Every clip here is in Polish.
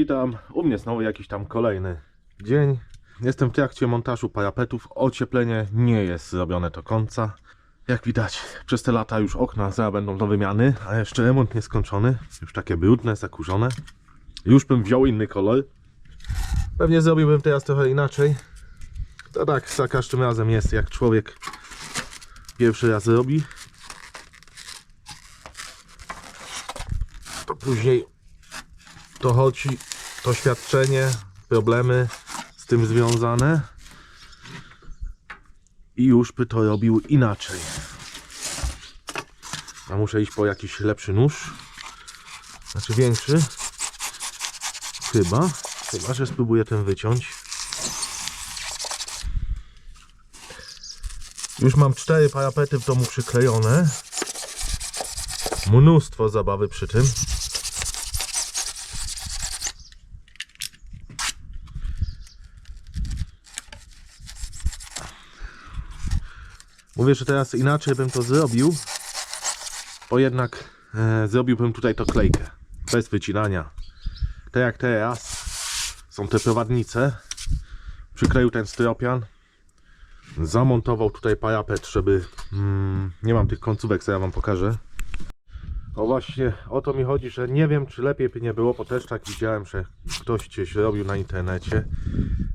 Witam. U mnie znowu jakiś tam kolejny dzień. Jestem w trakcie montażu parapetów. Ocieplenie nie jest zrobione do końca. Jak widać, przez te lata już okna zaraz będą do wymiany, a jeszcze remont nieskończony. Już takie brudne, zakurzone. Już bym wziął inny kolor. Pewnie zrobiłbym teraz trochę inaczej. To tak za każdym razem jest, jak człowiek pierwszy raz robi. To później dochodzi doświadczenie, problemy z tym związane i już by to robił inaczej. A muszę iść po jakiś lepszy nóż, znaczy większy. Chyba, chyba, że spróbuję ten wyciąć. Już mam cztery parapety w domu przyklejone. Mnóstwo zabawy przy tym. Mówię, że teraz inaczej bym to zrobił, bo jednak e, zrobiłbym tutaj to klejkę, bez wycinania. Tak jak teraz są te prowadnice, przykleił ten styropian, zamontował tutaj parapet, żeby, mm, nie mam tych końcówek, co ja wam pokażę. O właśnie, o to mi chodzi, że nie wiem, czy lepiej by nie było, bo też tak widziałem, że ktoś coś robił na internecie,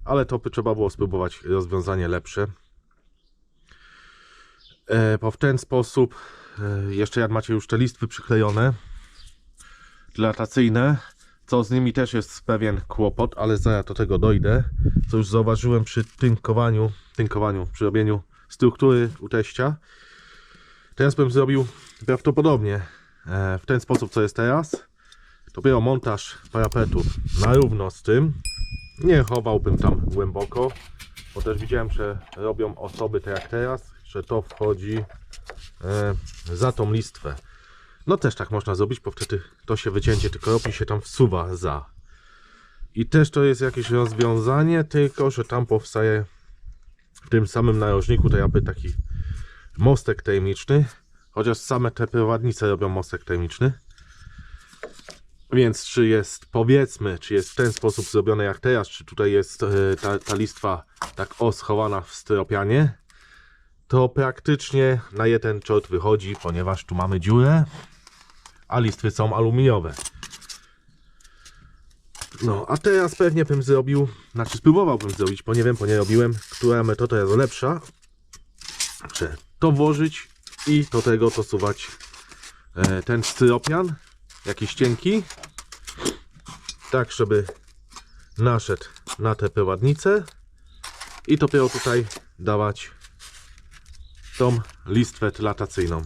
ale to by trzeba było spróbować rozwiązanie lepsze. E, bo w ten sposób, e, jeszcze jak macie już te listwy przyklejone, dilatacyjne, co z nimi też jest pewien kłopot, ale zaraz do tego dojdę, co już zauważyłem przy tynkowaniu, tynkowaniu, przy robieniu struktury u teścia. Teraz bym zrobił prawdopodobnie e, w ten sposób, co jest teraz. Dopiero montaż parapetów na równo z tym. Nie chowałbym tam głęboko, bo też widziałem, że robią osoby tak jak teraz, że to wchodzi e, za tą listwę. No też tak można zrobić, bo wtedy to się wycięcie tylko robi się tam wsuwa za. I też to jest jakieś rozwiązanie, tylko że tam powstaje w tym samym narożniku to jakby taki mostek termiczny. Chociaż same te prowadnice robią mostek termiczny. Więc czy jest, powiedzmy, czy jest w ten sposób zrobione jak teraz, czy tutaj jest e, ta, ta listwa tak o schowana w styropianie, to praktycznie na jeden czort wychodzi, ponieważ tu mamy dziurę, a listwy są aluminiowe. No, a teraz pewnie bym zrobił, znaczy spróbowałbym zrobić, bo nie wiem, bo nie robiłem, która metoda jest lepsza, że to włożyć i do tego dosuwać e, ten styropian, jakiś cienki, tak żeby naszedł na tę prowadnicę i dopiero tutaj dawać tą listwę tylatacyjną.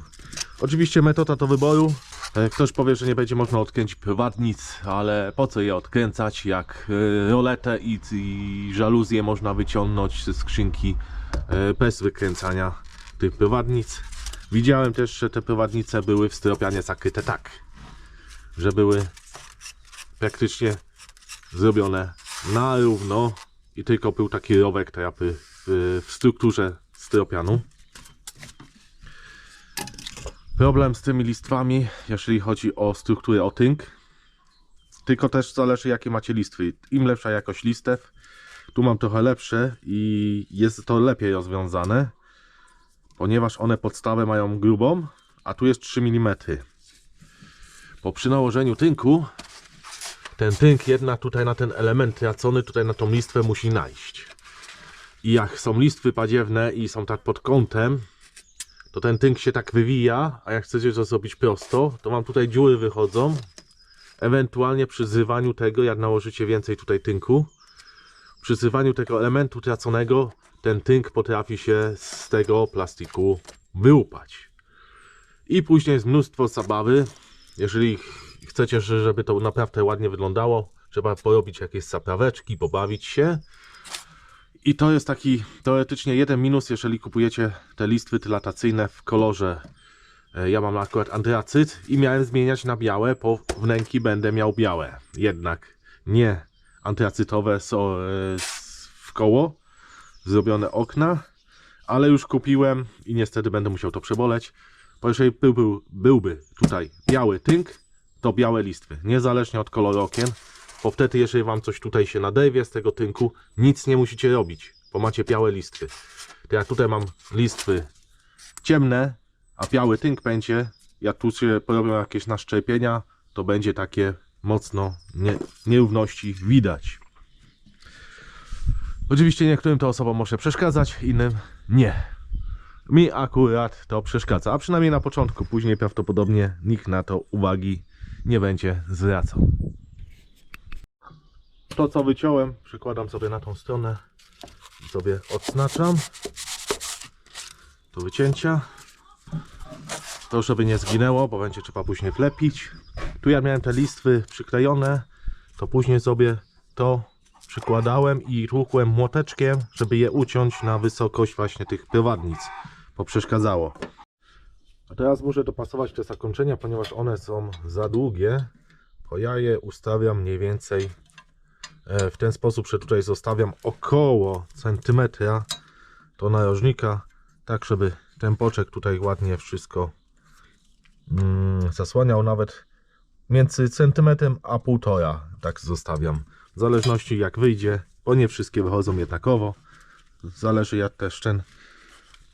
Oczywiście metoda do wyboru. E, Ktoś powie, że nie będzie można odkręcić prowadnic, ale po co je odkręcać, jak e, roletę i, i żaluzję można wyciągnąć ze skrzynki e, bez wykręcania tych prowadnic. Widziałem też, że te prowadnice były w styropianie zakryte tak, że były praktycznie zrobione na równo i tylko był taki rowek to w, w strukturze styropianu. Problem z tymi listwami, jeżeli chodzi o strukturę o tynk, tylko też zależy jakie macie listwy. Im lepsza jakość listew, tu mam trochę lepsze i jest to lepiej rozwiązane, ponieważ one podstawę mają grubą, a tu jest 3 mm. Bo przy nałożeniu tynku, ten tynk jednak tutaj na ten element tracony, tutaj na tą listwę musi najść. I jak są listwy padziewne i są tak pod kątem, to ten tynk się tak wywija, a jak chcecie to zrobić prosto, to wam tutaj dziury wychodzą. Ewentualnie przy zrywaniu tego, jak nałożycie więcej tutaj tynku, przy zrywaniu tego elementu traconego, ten tynk potrafi się z tego plastiku wyłupać. I później jest mnóstwo zabawy. Jeżeli ch- chcecie, że- żeby to naprawdę ładnie wyglądało, trzeba porobić jakieś zapraweczki, pobawić się. I to jest taki teoretycznie jeden minus, jeżeli kupujecie te listwy tylatacyjne w kolorze. e, Ja mam akurat antracyt i miałem zmieniać na białe, po wnęki będę miał białe. Jednak nie antracytowe są e, w koło, zrobione okna, ale już kupiłem i niestety będę musiał to przeboleć. Bo jeżeli był, byłby tutaj biały tynk, to białe listwy, niezależnie od koloru okien, bo wtedy jeżeli wam coś tutaj się naderwie z tego tynku, nic nie musicie robić, bo macie białe listwy. To ja tutaj mam listwy ciemne, a biały tynk będzie, jak tu się porobią jakieś naszczepienia, to będzie takie mocno nie, nierówności widać. Oczywiście niektórym to osobom może przeszkadzać, innym nie. Mi akurat to przeszkadza, a przynajmniej na początku, później prawdopodobnie nikt na to uwagi nie będzie zwracał. To co wyciąłem, przykładam sobie na tą stronę i sobie odznaczam do wycięcia. To żeby nie zginęło, bo będzie trzeba później wlepić. Tu ja miałem te listwy przyklejone, to później sobie to przykładałem i tłukłem młoteczkiem, żeby je uciąć na wysokość właśnie tych prowadnic, bo przeszkadzało. A teraz muszę dopasować te zakończenia, ponieważ one są za długie, bo ja je ustawiam mniej więcej w ten sposób, że tutaj zostawiam około centymetra do narożnika, tak żeby ten poczek tutaj ładnie wszystko mm, zasłaniał, nawet między centymetrem a półtora, tak zostawiam. W zależności jak wyjdzie, bo nie wszystkie wychodzą jednakowo. Zależy jak też ten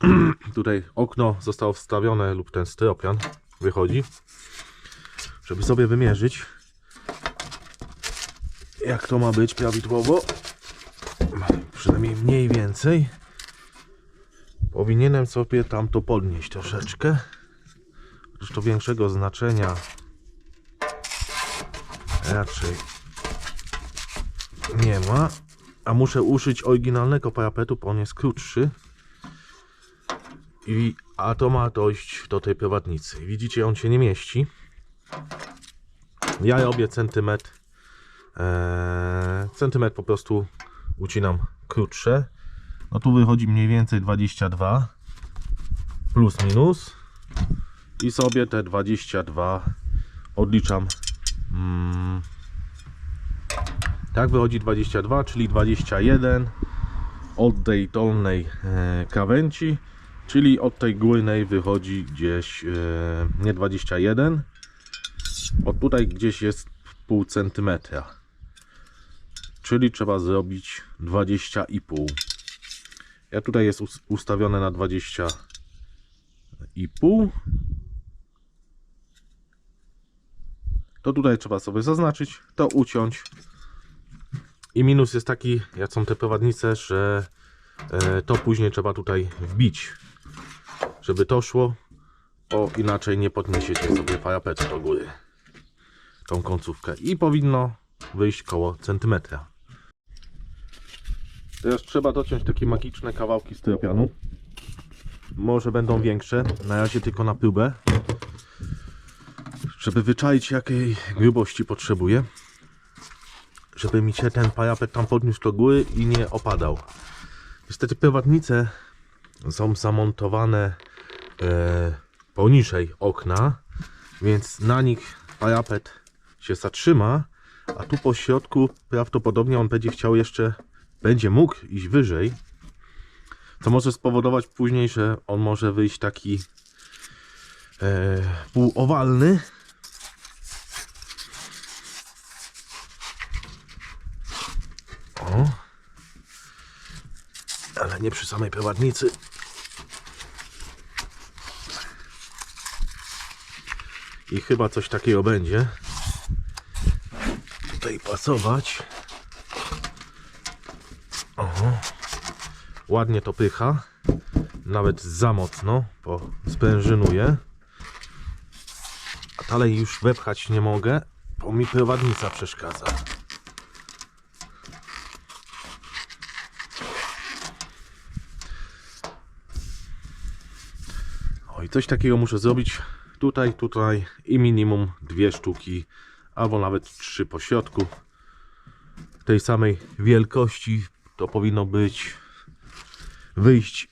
tutaj okno zostało wstawione lub ten styropian wychodzi, żeby sobie wymierzyć jak to ma być prawidłowo. Przynajmniej mniej więcej. Powinienem sobie tam to podnieść troszeczkę. Zresztą większego znaczenia raczej nie ma. A muszę uszyć oryginalnego parapetu, bo on jest krótszy. I, a to ma dojść do tej prowadnicy. Widzicie, on się nie mieści. Ja robię centymetr. Eee, centymetr po prostu ucinam krótsze. No tu wychodzi mniej więcej 22 plus minus. I sobie te 22 odliczam. Mm, tak wychodzi 22, czyli 21 od tej dolnej e, krawędzi, czyli od tej górnej wychodzi gdzieś e, nie 21, od tutaj gdzieś jest pół centymetra. Czyli trzeba zrobić 20,5. Ja tutaj jest us- ustawione na 20,5. To tutaj trzeba sobie zaznaczyć, to uciąć. I minus jest taki, jak są te prowadnice, że e, to później trzeba tutaj wbić, żeby to szło, bo inaczej nie podniesiecie sobie parapetu do góry. Tą końcówkę. I powinno wyjść koło centymetra. Teraz trzeba dociąć takie magiczne kawałki styropianu. Może będą większe, na razie tylko na próbę. Żeby wyczaić jakiej grubości potrzebuję żeby mi się ten parapet tam podniósł do góry i nie opadał. Niestety prowadnice są zamontowane e, poniżej okna, więc na nich parapet się zatrzyma, a tu po środku prawdopodobnie on będzie chciał jeszcze, będzie mógł iść wyżej, co może spowodować później, że on może wyjść taki e, półowalny, O. Ale nie przy samej prowadnicy. I chyba coś takiego będzie. Tutaj pasować. O. Ładnie to pycha. Nawet za mocno, bo sprężynuje. A dalej już wepchać nie mogę, bo mi prowadnica przeszkadza. O i coś takiego muszę zrobić tutaj, tutaj i minimum dwie sztuki, albo nawet trzy po środku. Tej samej wielkości to powinno być wyjść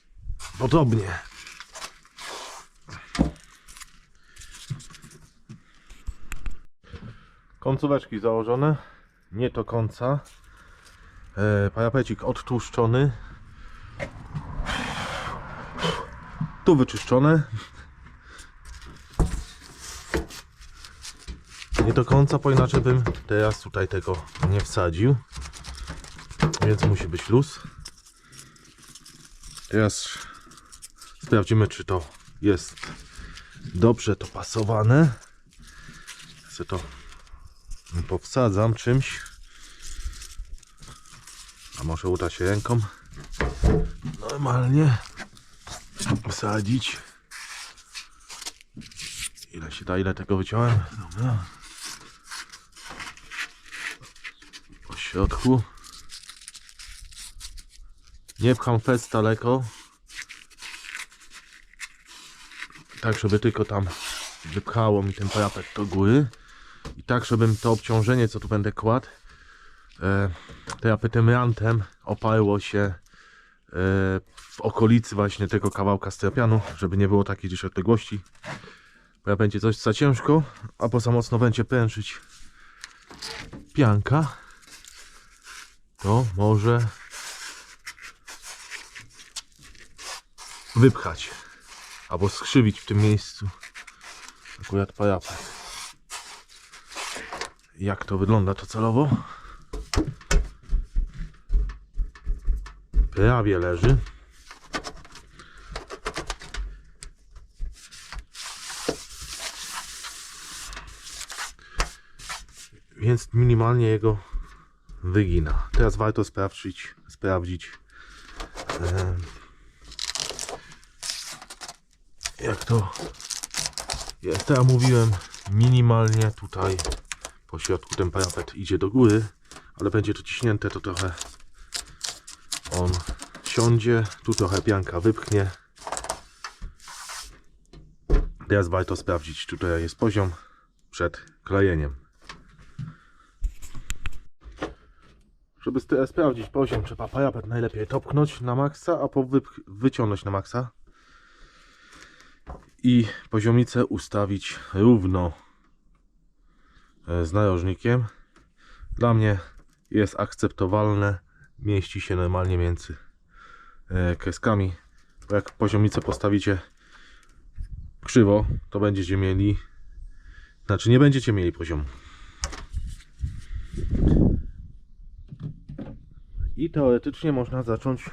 podobnie. Końcóweczki założone, nie do końca. E, parapecik odtłuszczony, tu wyczyszczone. Nie do końca, bo inaczej bym teraz tutaj tego nie wsadził. Więc musi być luz. Teraz sprawdzimy, czy to jest dobrze to pasowane. Se to powsadzam czymś. A może uda się ręką normalnie wsadzić. Ile się da, ile tego wyciąłem? Dobra. Po środku. Nie pcham fest daleko. Tak, żeby tylko tam wypchało mi ten parapet do góry. I tak, żebym to obciążenie, co tu będę kładł, e, parapetem rantem oparło się e, w okolicy właśnie tego kawałka stropianu, żeby nie było takiej gdzieś odległości. Bo jak będzie coś za ciężko, a po za mocno będzie prężyć pianka, to może wypchać albo skrzywić w tym miejscu akurat parapet. Jak to wygląda to celowo? Prawie leży. Więc minimalnie jego wygina. Teraz warto sprawdzić, sprawdzić em, jak to jest. Ja mówiłem minimalnie tutaj po środku ten parapet idzie do góry, ale będzie to ciśnięte, to trochę on siądzie, tu trochę pianka wypchnie. Teraz warto sprawdzić, tutaj jest poziom przed klejeniem. Żeby sprawdzić poziom, trzeba parapet najlepiej topknąć na maksa, a po wyciągnąć na maksa. I poziomicę ustawić równo e, z narożnikiem. Dla mnie jest akceptowalne. Mieści się normalnie między e, kreskami. Bo jak poziomicę postawicie krzywo, to będziecie mieli. Znaczy, nie będziecie mieli poziomu. I teoretycznie można zacząć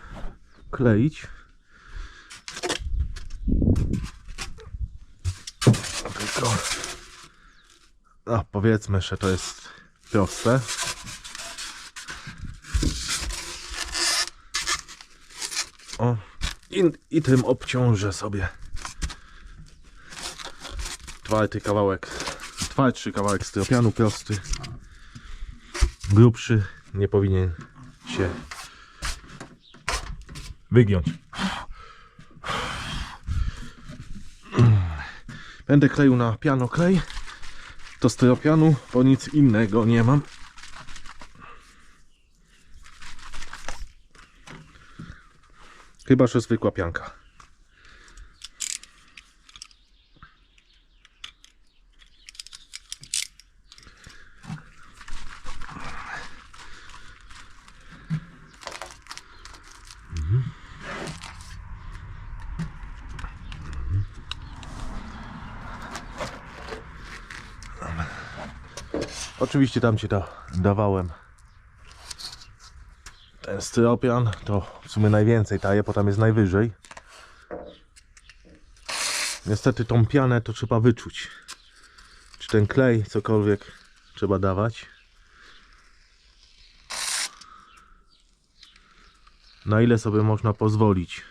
kleić. Tylko. No, powiedzmy, że to jest proste. O, i, i tym obciążę sobie twardy kawałek, twardszy kawałek styropianu, prosty, grubszy, nie powinien się wygiąć. Będę kleił na piano klej. To styropianu, bo nic innego nie mam. Chyba, że zwykła pianka. Oczywiście tam ci to dawałem. Ten styropian to w sumie najwięcej taje, bo tam jest najwyżej. Niestety tą pianę to trzeba wyczuć. Czy ten klej, cokolwiek trzeba dawać. Na ile sobie można pozwolić.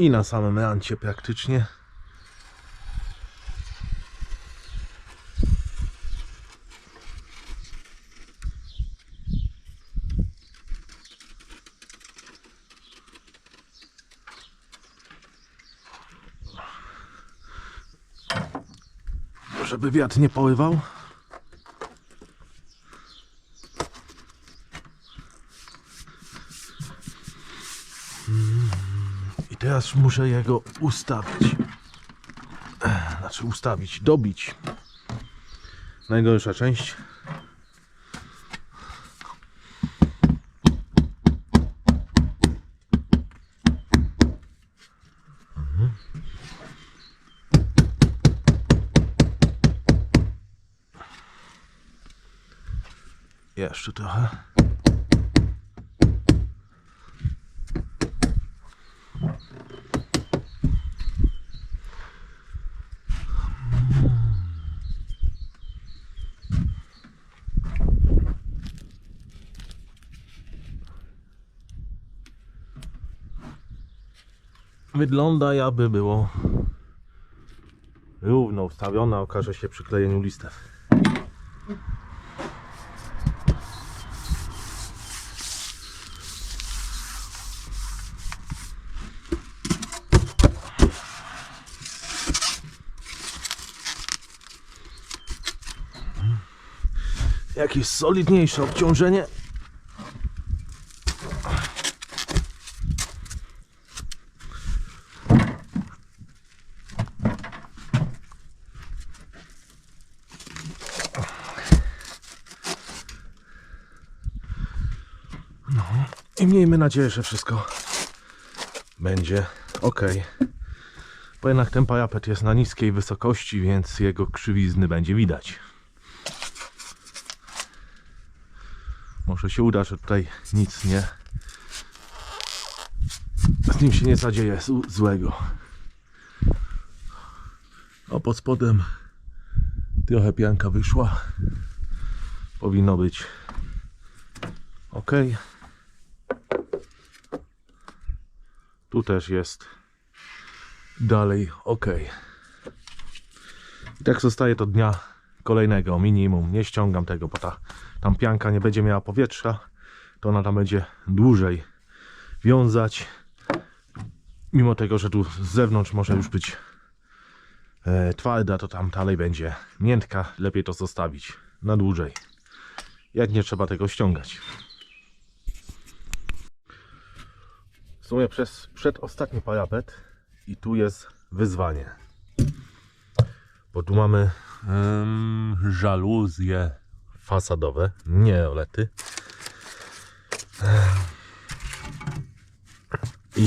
I na samym rancie praktycznie. Żeby wiatr nie poływał. Teraz muszę jego ustawić. Znaczy ustawić, dobić. Najgorsza część. Mhm. Jeszcze trochę. Wygląda jakby było równo ustawione, okaże się przy klejeniu listew. Jakieś solidniejsze obciążenie. No i miejmy nadzieję, że wszystko będzie ok. Bo jednak ten parapet jest na niskiej wysokości, więc jego krzywizny będzie widać. Może się uda, że tutaj nic nie. Z nim się nie zadzieje złego. O, pod spodem trochę pianka wyszła. Powinno być ok. Tu też jest dalej ok. I tak zostaje to dnia kolejnego minimum. Nie ściągam tego, bo ta tam pianka nie będzie miała powietrza, to ona tam będzie dłużej wiązać. Mimo tego, że tu z zewnątrz może już być e, twarda, to tam dalej będzie miętka. Lepiej to zostawić na dłużej. Jak nie trzeba tego ściągać. W sumie przez przedostatni parapet i tu jest wyzwanie. Bo tu mamy em, żaluzje fasadowe, nie olety. I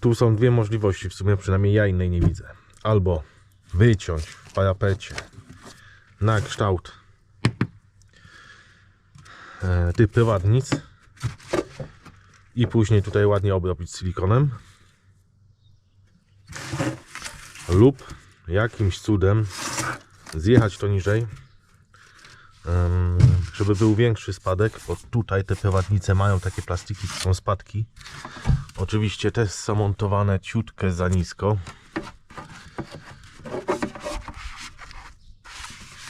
tu są dwie możliwości, w sumie przynajmniej ja innej nie widzę. Albo wyciąć w parapecie na kształt e, typ prywadnic i później tutaj ładnie obrobić silikonem. Lub jakimś cudem zjechać to niżej żeby był większy spadek bo tutaj te prowadnice mają takie plastiki, to są spadki. Oczywiście te są montowane ciutkę za nisko.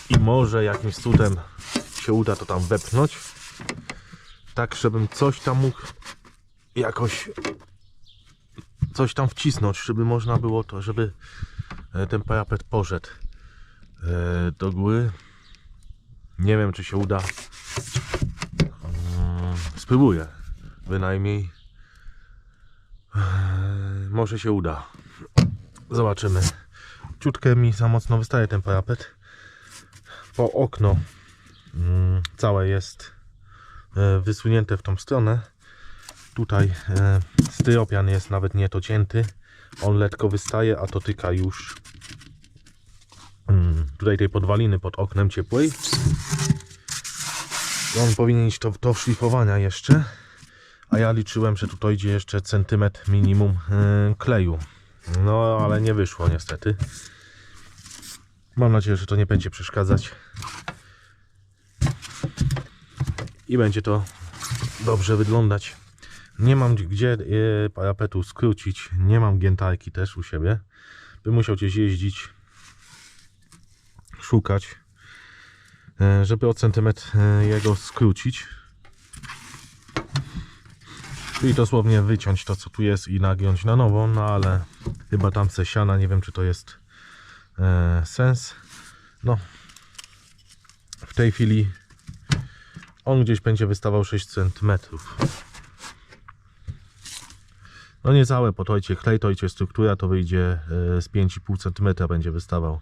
I może jakimś cudem się uda to tam wepchnąć tak żebym coś tam mógł jakoś coś tam wcisnąć, żeby można było to, żeby e, ten parapet poszedł e, do góry. Nie wiem, czy się uda. Mm, Spróbuję. Bynajmniej. E, Może się uda. Zobaczymy. Ciutkę mi za mocno wystaje ten parapet. Po okno mm, całe jest wysunięte w tą stronę. Tutaj e, styropian jest nawet nie docięty. On lekko wystaje, a to tyka już mm, tutaj tej podwaliny pod oknem ciepłej. On powinien iść do, do szlifowania jeszcze. A ja liczyłem, że tutaj idzie jeszcze centymetr minimum e, kleju. No, ale nie wyszło niestety. Mam nadzieję, że to nie będzie przeszkadzać. I będzie to dobrze wyglądać. Nie mam gdzie e, parapetu skrócić. Nie mam giętarki też u siebie. Bym musiał gdzieś jeździć, szukać, e, żeby o centymetr e, jego skrócić. Czyli dosłownie wyciąć to, co tu jest i nagiąć na nowo, no ale chyba tam siana, nie wiem, czy to jest sens. No, w tej chwili on gdzieś będzie wystawał 6 centymetrów. No nie całe, po tojcie klej, tojcie struktura, to wyjdzie e, z 5,5 cm będzie wystawał.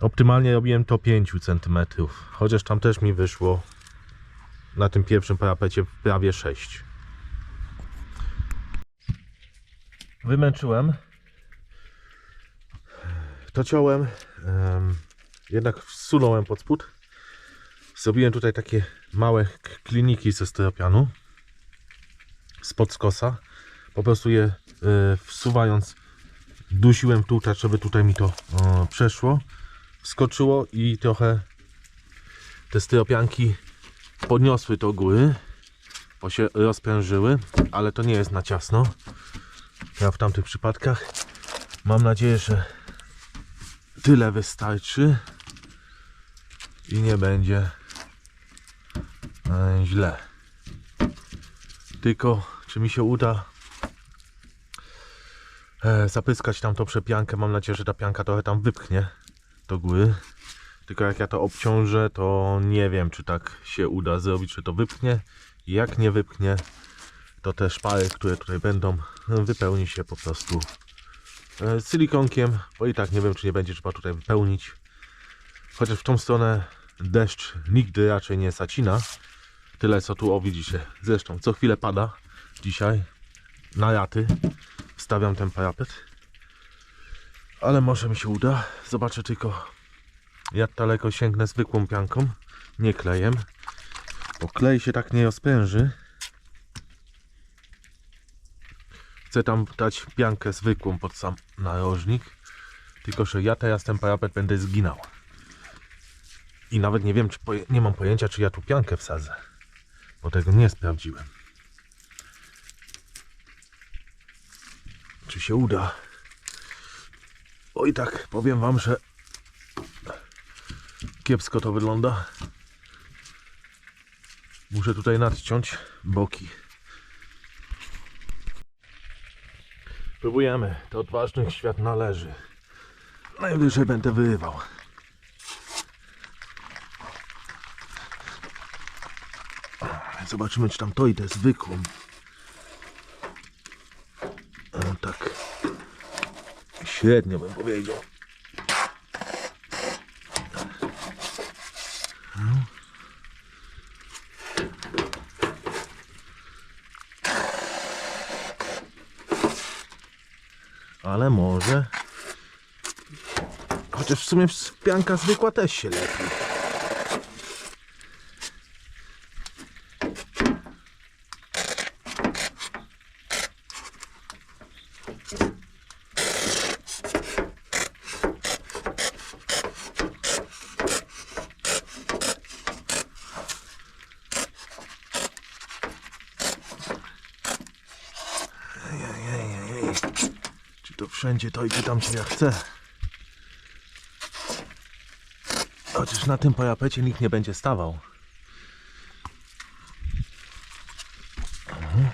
Optymalnie robiłem to 5 cm, chociaż tam też mi wyszło na tym pierwszym parapecie prawie 6. Wymęczyłem. To ciąłem. em, jednak wsunąłem pod spód. Zrobiłem tutaj takie małe kliniki ze styropianu. Spod skosa. Po prostu je e, wsuwając dusiłem tutaj, żeby tutaj mi to przeszło. Wskoczyło i trochę te styropianki podniosły do góry, bo się rozprężyły, ale to nie jest na ciasno. Ja w tamtych przypadkach mam nadzieję, że tyle wystarczy i nie będzie e, źle. Tylko czy mi się uda zapyskać tam tą przepiankę? Mam nadzieję, że ta pianka trochę tam wypchnie do góry. Tylko jak ja to obciążę, to nie wiem, czy tak się uda zrobić, czy to wypchnie. Jak nie wypchnie, to te szpary, które tutaj będą, wypełni się po prostu e, silikonkiem, bo i tak nie wiem, czy nie będzie trzeba tutaj wypełnić. Chociaż w tą stronę deszcz nigdy raczej nie zacina. Tyle co tu, o widzicie, zresztą co chwilę pada dzisiaj na raty. Wstawiam ten parapet. Ale może mi się uda. Zobaczę tylko jak daleko sięgnę zwykłą pianką, nie klejem. Bo klej się tak nie rozpręży. Chcę tam dać piankę zwykłą pod sam narożnik. Tylko, że ja teraz ten parapet będę zginał. I nawet nie wiem, czy nie mam pojęcia, czy ja tu piankę wsadzę. Bo tego nie sprawdziłem. Czy się uda? Oj tak, powiem wam, że kiepsko to wygląda. Muszę tutaj nadciąć boki. Próbujemy. To odważnych świat należy. Najwyżej będę wyrywał. Zobaczymy, czy tam to idę zwykłą. O, tak. Średnio bym powiedział. Ale może. Chociaż w sumie pianka zwykła też się lepi. Ejejejej. Czy to wszędzie to i tam się ja chcę? Chociaż na tym parapecie nikt nie będzie stawał. Mhm.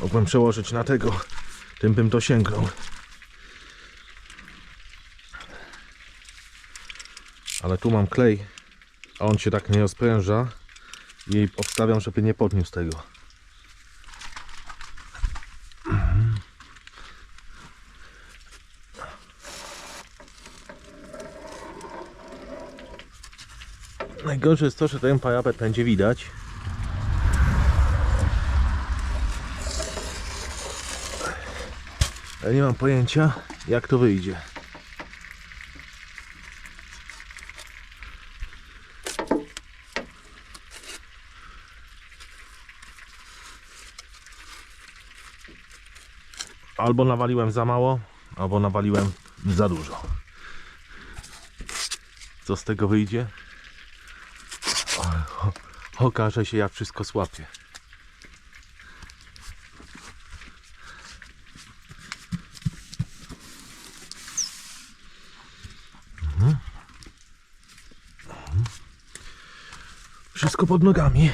Mogłem przełożyć na tego, tym bym dosięgnął. Ale tu mam klej, a on się tak nie rozpręża i obstawiam, żeby nie podniósł tego. Najgorsze jest to, że ten parapet będzie widać. Ale nie mam pojęcia, jak to wyjdzie. Albo nawaliłem za mało, albo nawaliłem za dużo. Co z tego wyjdzie? Okaże się jak wszystko słapie. Mhm. Wszystko pod nogami.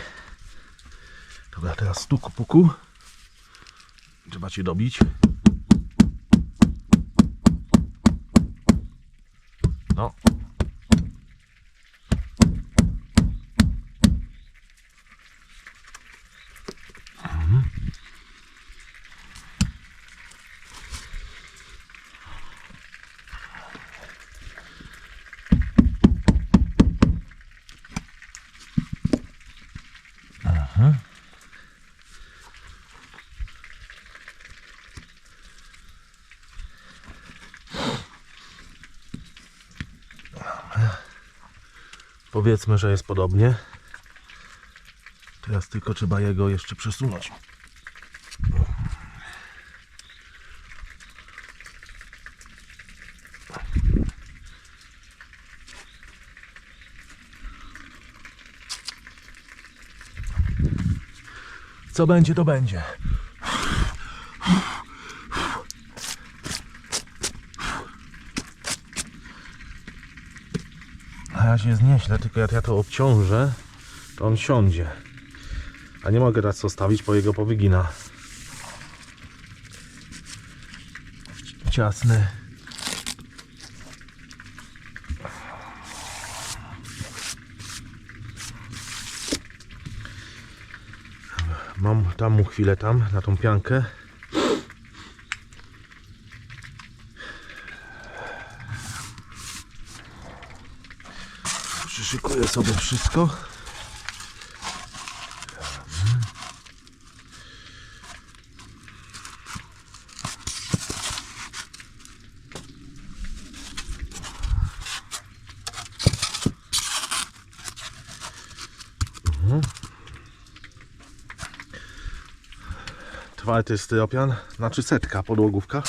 Dobra, teraz stuku puku. Trzeba cię dobić. Powiedzmy, że jest podobnie. Teraz tylko trzeba jego jeszcze przesunąć. Co będzie, to będzie. Ja się znieślę, tylko jak ja to obciążę, to on siądzie. A nie mogę teraz zostawić, bo jego powygina. Ciasny. Mam tam mu chwilę tam, na tą piankę. Sobie wszystko. Twardy styropian, znaczy setka podłogówka.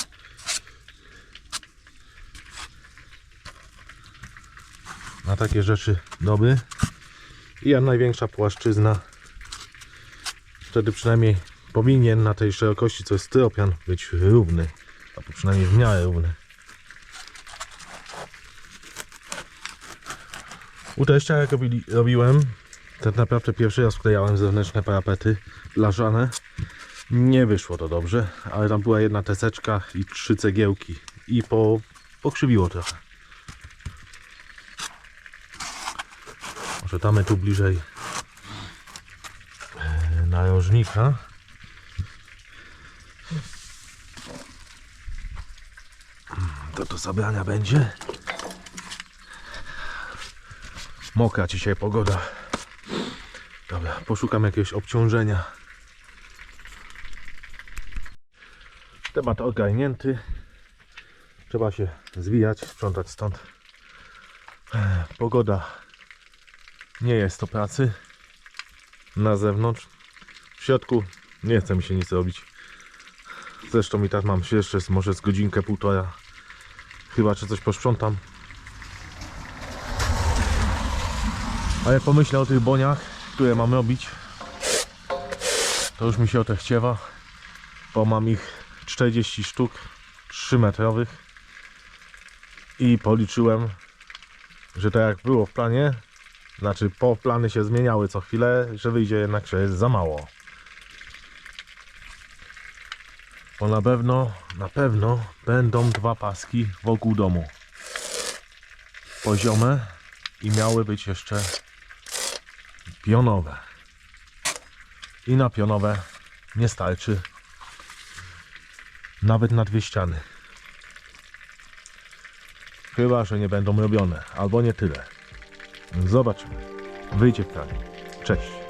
Takie rzeczy dobry. I jak największa płaszczyzna. Wtedy przynajmniej powinien na tej szerokości, co jest styropian, być równy. Albo przynajmniej w miarę równy. U teścia jak robili, robiłem, tak naprawdę pierwszy raz wklejałem zewnętrzne parapety blaszane. Nie wyszło to dobrze, ale tam była jedna teseczka i trzy cegiełki i po, pokrzywiło trochę. Damy tu bliżej e, narożnika. To do zabrania będzie. Mokra dzisiaj pogoda. Dobra, poszukam jakiegoś obciążenia. Temat ogarnięty. Trzeba się zwijać, sprzątać stąd. E, Pogoda nie jest to pracy. Na zewnątrz. W środku nie chce mi się nic robić. Zresztą i tak mam się jeszcze może z godzinkę, półtora. Chyba, czy coś posprzątam. Ale pomyślę o tych boniach, które mam robić. To już mi się o te chciewa. Bo mam ich 40 sztuk 3 metrowych i policzyłem, że tak jak było w planie, znaczy po plany się zmieniały co chwilę, że wyjdzie jednak, że jest za mało. Bo na pewno, na pewno będą dwa paski wokół domu. Poziome i miały być jeszcze pionowe. I na pionowe nie starczy nawet na dwie ściany. Chyba, że nie będą robione, albo nie tyle. Zobaczymy. Wyjdzie w planie. Cześć.